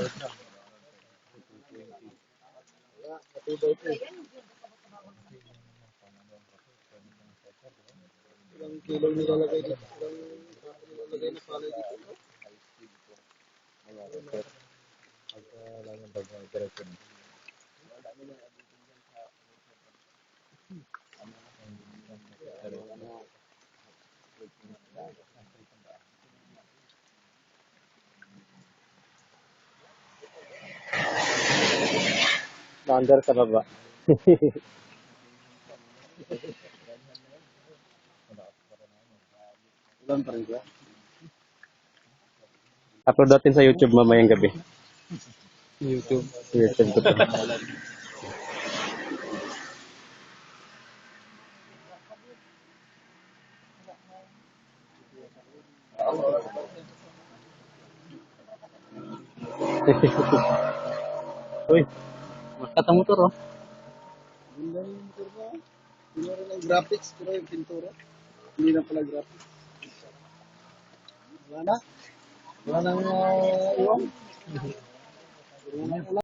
Ilang kilo nilalagay dito? Rin siya. Upload natin sa YouTube mamayang gabi. YouTube. YouTube ko. Uy, makat ang motor oh. Ganda yung motor mo. Pinuro ng graphics, pero yung pintura. Hindi na pala graphics. Wala na. Wala nang uh, iwan. Wala nang ulan.